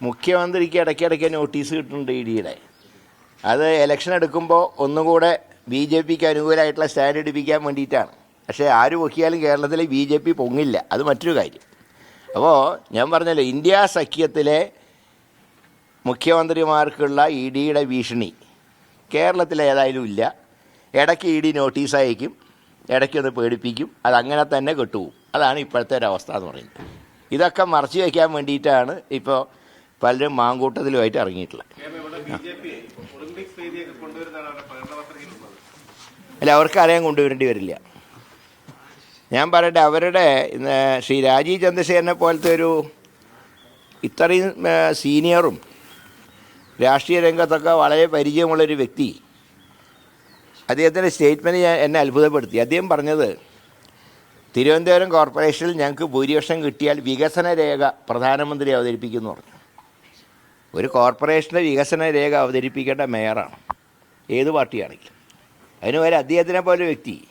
മുഖ്യമന്ത്രിക്ക് ഇടയ്ക്കിടയ്ക്ക് നോട്ടീസ് കിട്ടുന്നുണ്ട് ഇ ഡിയുടെ അത് ഇലക്ഷൻ എടുക്കുമ്പോൾ ഒന്നുകൂടെ ബി ജെ പിക്ക് അനുകൂലമായിട്ടുള്ള സ്റ്റാൻഡ് എടുപ്പിക്കാൻ വേണ്ടിയിട്ടാണ്. പക്ഷേ ആര് പൊക്കിയാലും കേരളത്തിൽ ബി ജെ പി പൊങ്ങില്ല. അത് മറ്റൊരു കാര്യം. അപ്പോൾ ഞാൻ പറഞ്ഞല്ലോ ഇന്ത്യ സഖ്യത്തിലെ മുഖ്യമന്ത്രിമാർക്കുള്ള ഇ ഡിയുടെ ഭീഷണി കേരളത്തിൽ ഏതായാലും ഇല്ല. ഇടയ്ക്ക് ഇ ഡി നോട്ടീസ് അയക്കും ഇടയ്ക്കൊന്ന് പേടിപ്പിക്കും അതങ്ങനെ തന്നെ കെട്ടുപോകും. അതാണ് ഇപ്പോഴത്തെ ഒരവസ്ഥ എന്ന് പറയുന്നത്. ഇതൊക്കെ മറച്ചു വയ്ക്കാൻ വേണ്ടിയിട്ടാണ് ഇപ്പോൾ പലരും മാങ്കൂട്ടത്തിലുമായിട്ട് പ്രകടനപത്രികയിലുള്ളത് അല്ല അവർക്ക് ആരെയും കൊണ്ടുവരേണ്ടി വരില്ല. ഞാൻ പറയട്ടെ അവരുടെ ശ്രീ രാജീവ് ചന്ദ്രശേഖരനെ പോലത്തെ ഒരു ഇത്രയും സീനിയറും രാഷ്ട്രീയ രംഗത്തൊക്കെ വളരെ പരിചയമുള്ളൊരു വ്യക്തി അദ്ദേഹത്തിന്റെ സ്റ്റേറ്റ്മെന്റ് ഞാൻ എന്നെ അത്ഭുതപ്പെടുത്തി. അദ്ദേഹം പറഞ്ഞത് തിരുവനന്തപുരം കോർപ്പറേഷനിൽ ഞങ്ങൾക്ക് ഭൂരിപക്ഷം കിട്ടിയാൽ വികസന രേഖ പ്രധാനമന്ത്രി അവതരിപ്പിക്കുമെന്ന് പറഞ്ഞു. ഒരു കോർപ്പറേഷന്റെ വികസന രേഖ അവതരിപ്പിക്കേണ്ട മേയറാണ്. ഏത് പാർട്ടിയാണെങ്കിലും. അതിന് വരെ അദ്ദേഹത്തിനെ പോലെ വ്യക്തി.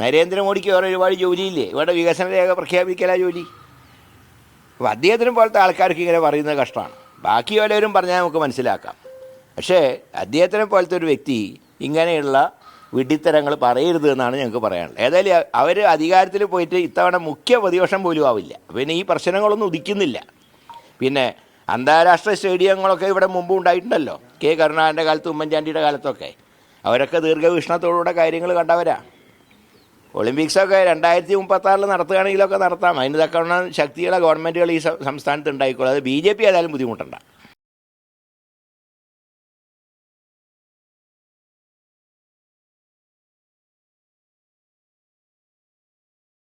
നരേന്ദ്രമോദിക്ക് വേറെ ഒരുപാട് ജോലിയില്ലേ? ഇവിടെ വികസന രേഖ പ്രഖ്യാപിക്കലാ ജോലി. അപ്പോൾ അദ്ദേഹത്തിനും പോലത്തെ ആൾക്കാർക്ക് ഇങ്ങനെ പറയുന്നത് കഷ്ടമാണ്. ബാക്കി വല്ലവരും പറഞ്ഞാൽ നമുക്ക് മനസ്സിലാക്കാം. പക്ഷേ അദ്ദേഹത്തിനെ പോലത്തെ ഒരു വ്യക്തി ഇങ്ങനെയുള്ള വിഡിത്തരങ്ങൾ പറയരുത് എന്നാണ് ഞങ്ങൾക്ക് പറയാനുള്ളത്. ഏതായാലും അവർ അധികാരത്തിൽ പോയിട്ട് ഇത്തവണ മുഖ്യ പ്രതിപക്ഷം പോലും ആവില്ല. പിന്നെ ഈ പ്രശ്നങ്ങളൊന്നും ഉദിക്കുന്നില്ല. പിന്നെ അന്താരാഷ്ട്ര സ്റ്റേഡിയങ്ങളൊക്കെ ഇവിടെ മുമ്പ് ഉണ്ടായിട്ടുണ്ടല്ലോ. കെ. കരുണാകരന്റെ കാലത്ത് ഉമ്മൻചാണ്ടിയുടെ കാലത്തൊക്കെ അവരൊക്കെ ദീർഘവീക്ഷണത്തോടുകൂടെ കാര്യങ്ങൾ കണ്ടവരാ. ഒളിമ്പിക്സൊക്കെ രണ്ടായിരത്തി മുപ്പത്താറിൽ നടത്തുകയാണെങ്കിലൊക്കെ നടത്താം. അതിന് തക്കവണ്ണം ശക്തിയുള്ള ഗവൺമെന്റുകൾ ഈ സംസ്ഥാനത്ത് ഉണ്ടായിക്കോളും. അത് ബി ജെ പി ഏതായാലും ബുദ്ധിമുട്ടണ്ട.